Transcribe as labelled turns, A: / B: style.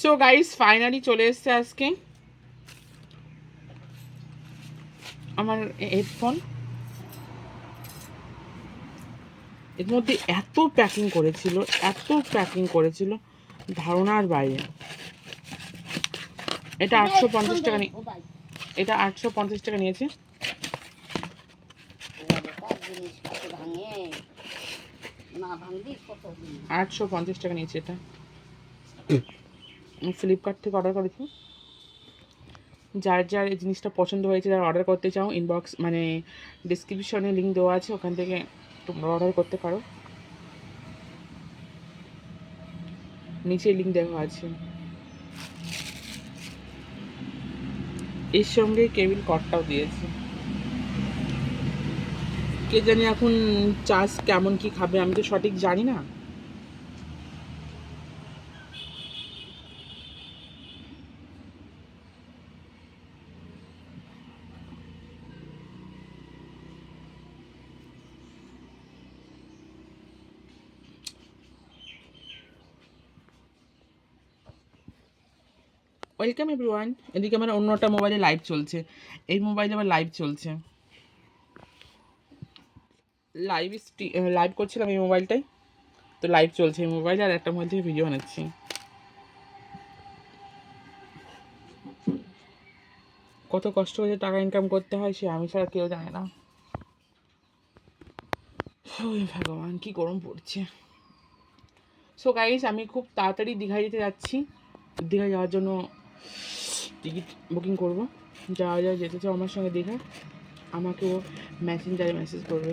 A: So guys finally চলে এসছে আজকে। আমার হেডফোন এর মধ্যে এত প্যাকিং করেছিল, এত প্যাকিং করেছিল, ধারণার বাইরে। এটা আটশো পঞ্চাশ টাকা এটা আটশো পঞ্চাশ টাকা নিয়েছে। আটশো পঞ্চাশ টাকা নিয়েছে এটা। ফ্লিপকার্ট থেকে অর্ডার করেছি। যার যার এই জিনিসটা পছন্দ হয়েছে, যারা অর্ডার করতে চাও ইনবক্স মানে ডিসক্রিপশনে লিঙ্ক দেওয়া আছে, ওখান থেকে তোমরা অর্ডার করতে পারো। নিচে লিঙ্ক দেওয়া আছে। এর সঙ্গে কেবিল কটটাও দিয়েছে। কে জানি এখন চাষ কেমন, কি খাবে, আমি তো সঠিক জানি না। ওয়েলকাম এভরিওয়ান এদিকে আমার অন্য একটা মোবাইলে লাইভ চলছে। এই মোবাইলে আমার লাইভ চলছে। লাইভ লাইভ করছিলাম এই মোবাইলটাই তো লাইভ চলছে এই মোবাইলে আর একটা মোবাইল থেকে ভিডিও বানাচ্ছি। কত কষ্ট করে টাকা ইনকাম করতে হয়, সে আমি ছাড়া কেউ জানে না। ভগবান, কি গরম পড়ছে। সো গাইস আমি খুব তাড়াতাড়ি দীঘা যেতে যাচ্ছি। দীঘা যাওয়ার জন্য টিকিট বুকিং করব। যাওয়া যাওয়া যেতে চাও আমার সঙ্গে দীঘা ও মেসেঞ্জারে মেসেজ করবে।